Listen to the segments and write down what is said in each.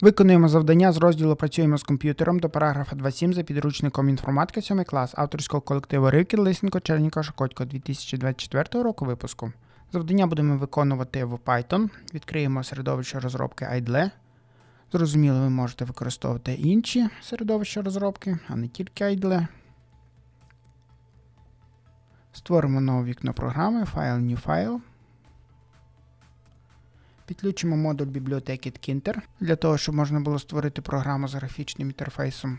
Виконуємо завдання з розділу Працюємо з комп'ютером до параграфа 27 за підручником інформатика 7 клас авторського колективу Ривкіт Лисенко Черніка Шокотько 2024 року випуску. Завдання будемо виконувати в Python. Відкриємо середовище розробки IDLE. Зрозуміло, ви можете використовувати інші середовища розробки, а не тільки IDLE. Створимо нове вікно програми, файл New File. Підключимо модуль бібліотеки Tkinter для того, щоб можна було створити програму з графічним інтерфейсом.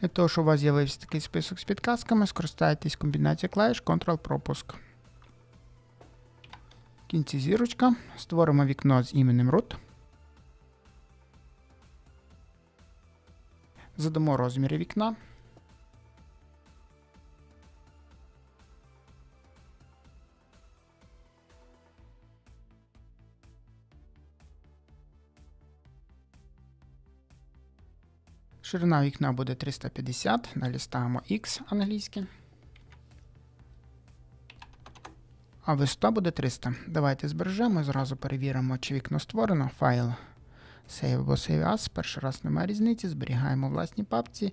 Для того, щоб у вас з'явився такий список з підказками, скористайтесь комбінацією клавіш Ctrl-пропуск. В кінці зірочка. Створимо вікно з іменем root. Задамо розміри вікна. Ширина вікна буде 350, далі ставимо X англійське. А висота буде 300. Давайте збережемо і зразу перевіримо, чи вікно створено. Файл Save або Save As. Перший раз немає різниці. Зберігаємо в власній папці.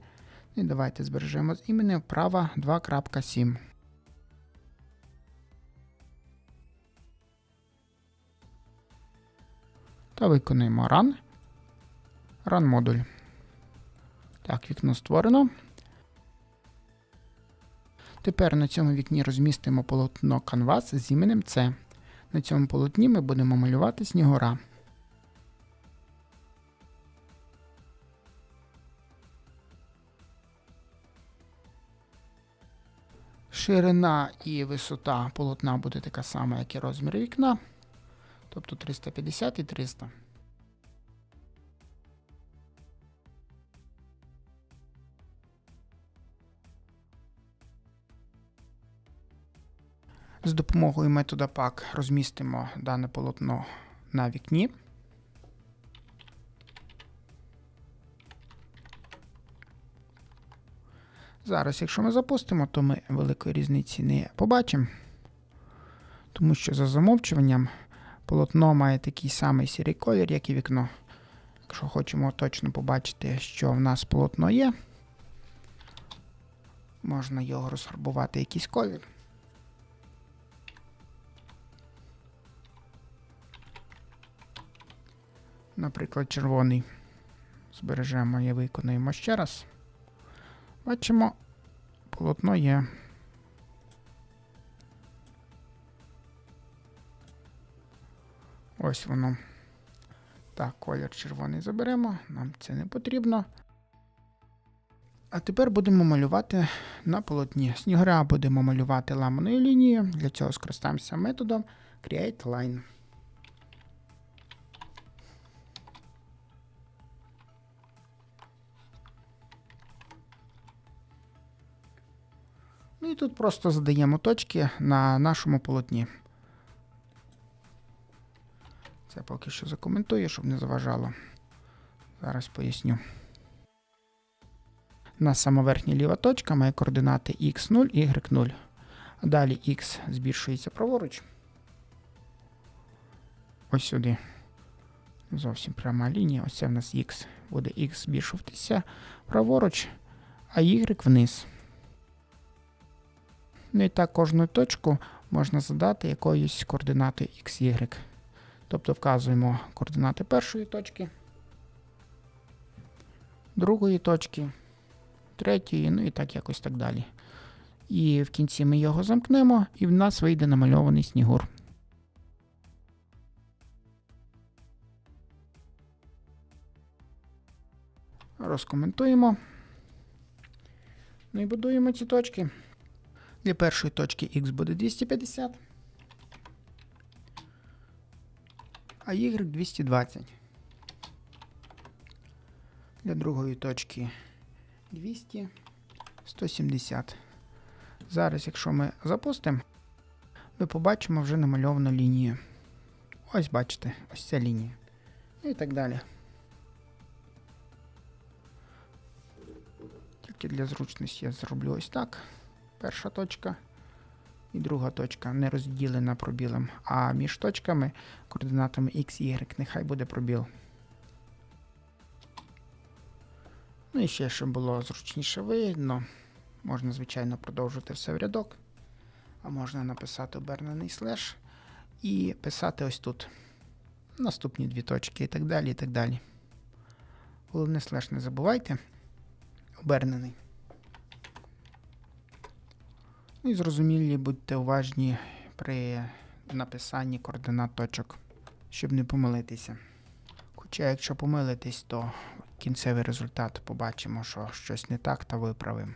І давайте збережемо з іменем права 2.7. Та виконуємо Run. Run модуль. Так, вікно створено. Тепер на цьому вікні розмістимо полотно Canvas з іменем C. На цьому полотні ми будемо малювати снігура. Ширина і висота полотна буде така сама, як і розмір вікна. Тобто 350 і 300. З допомогою метода pack розмістимо дане полотно на вікні. Зараз, якщо ми запустимо, то ми великої різниці не побачимо, тому що за замовчуванням полотно має такий самий сірий колір, як і вікно. Якщо хочемо точно побачити, що в нас полотно є, можна його розфарбувати якийсь колір. Наприклад, червоний. Збережемо і виконуємо ще раз. Бачимо, полотно є. Ось воно. Так, колір червоний заберемо, нам це не потрібно. А тепер будемо малювати на полотні. Снігуря будемо малювати ламаною лінією. Для цього скористаємося методом Create Line. І тут просто задаємо точки на нашому полотні. Це поки що закоментую, щоб не заважало. Зараз поясню. У нас сама верхня ліва точка має координати x0 і y0. Далі x збільшується праворуч. Ось сюди. Зовсім пряма лінія. Ось це в нас x. Буде x збільшуватися праворуч, а y вниз. Ну і так кожну точку можна задати якоюсь координатою XY. Тобто вказуємо координати першої точки, другої точки, третьої, ну і так якось так далі. І в кінці ми його замкнемо, і в нас вийде намальований снігур. Розкоментуємо. Ну і будуємо ці точки. Для першої точки x буде 250, а y 220. Для другої точки 200, 170. Зараз, якщо ми запустимо, ми побачимо вже намальовану лінію. Ось бачите, ось ця лінія. І так далі. Тільки для зручності я зроблю ось так. Перша точка. І друга точка не розділена пробілом, а між точками координатами x, y нехай буде пробіл. Ну і ще, щоб було зручніше видно, можна, звичайно, продовжити все в рядок, а можна написати обернений слеш і писати ось тут наступні дві точки і так далі, і так далі. Головне слеш не забувайте. Обернений. Ну і зрозумілі, будьте уважні при написанні координат точок, щоб не помилитися. Хоча, якщо помилитись, то кінцевий результат побачимо, що щось не так та виправимо.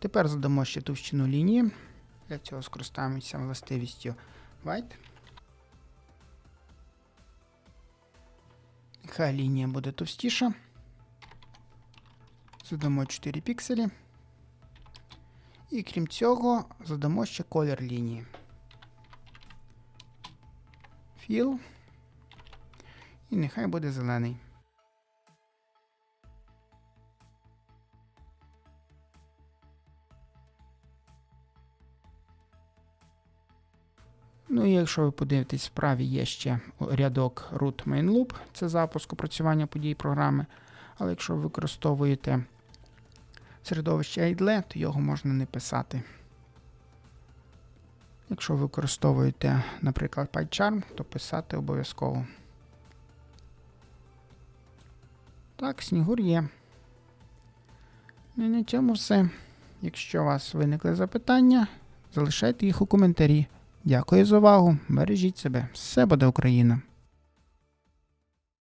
Тепер задамо ще товщину лінії. Для цього скористаємося властивістю White. Нехай лінія буде товстіша. Задамо 4 пікселі. І крім цього, задамо ще колір лінії. Fill. І нехай буде зелений. Ну і якщо ви подивитесь, вправі є ще рядок root main loop, це запуск опрацювання подій програми. Але якщо ви використовуєте середовище idle, то його можна не писати. Якщо ви використовуєте, наприклад, PyCharm, то писати обов'язково. Так, снігур є. Ну і на цьому все. Якщо у вас виникли запитання, залишайте їх у коментарі. Дякую за увагу. Бережіть себе. Все буде Україна!